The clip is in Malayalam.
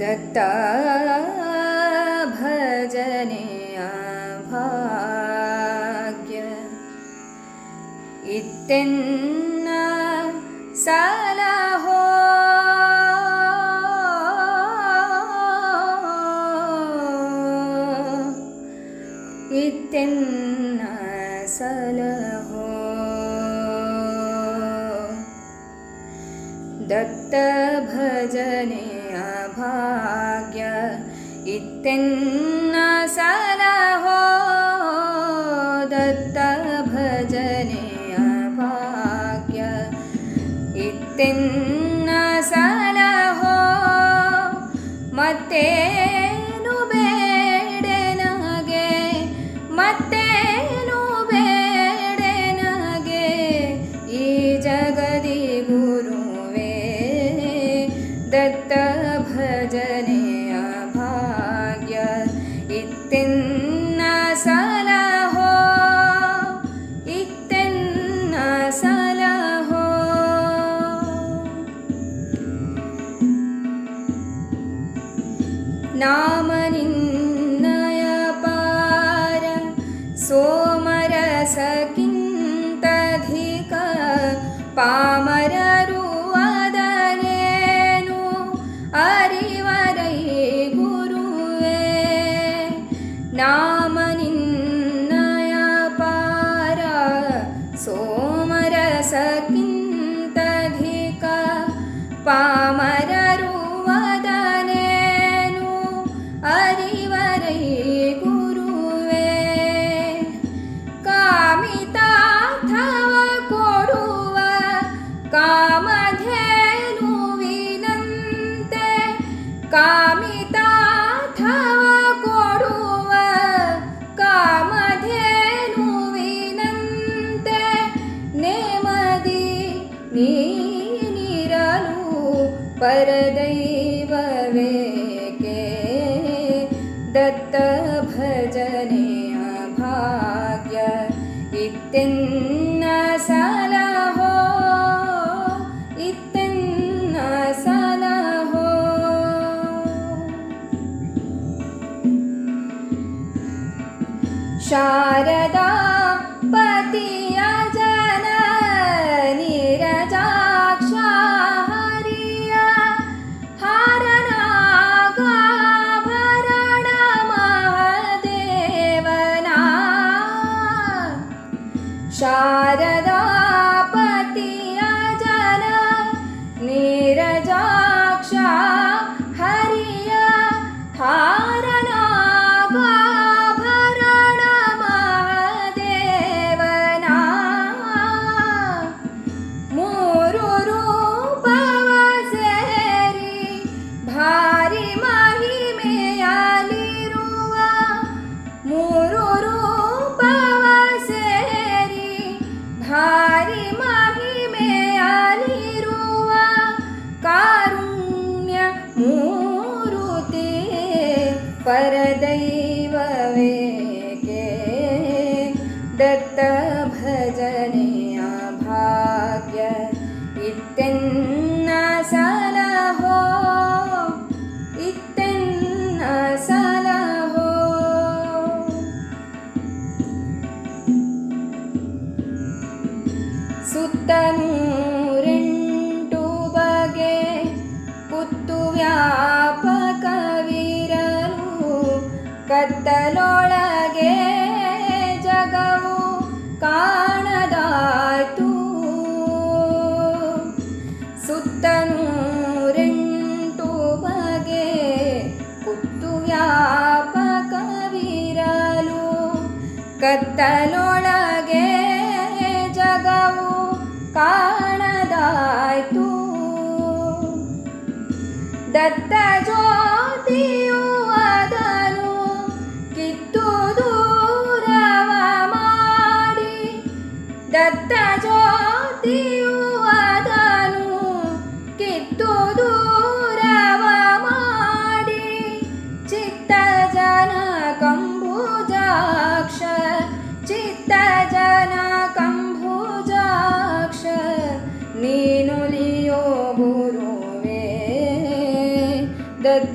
दत्ता भजने भाग्य इत्यन्न सलहो इत्यन्न सलहो दत्त भजने ज्ञसलो दत्त भजनेयभाग्य इत्तिन्न सलः मते രാമനിന്നയ പാരം സോമരസകിന്തധിക പാമരരുവദനേനു അറിവരൈ ഗുരുവേ നാമനിന്നയ പാര സോമരസകിന്തധിക പാമര परदैव वेके दत्तभजनेयभाग्य इत्यन्नसलः शारदा पति தெய்வவே ಕತ್ತಲೊಳಗೆ ಜಗವು ಕಾಣದಾಯ್ತು ದತ್ತ ಜ್ಯೋತಿಯು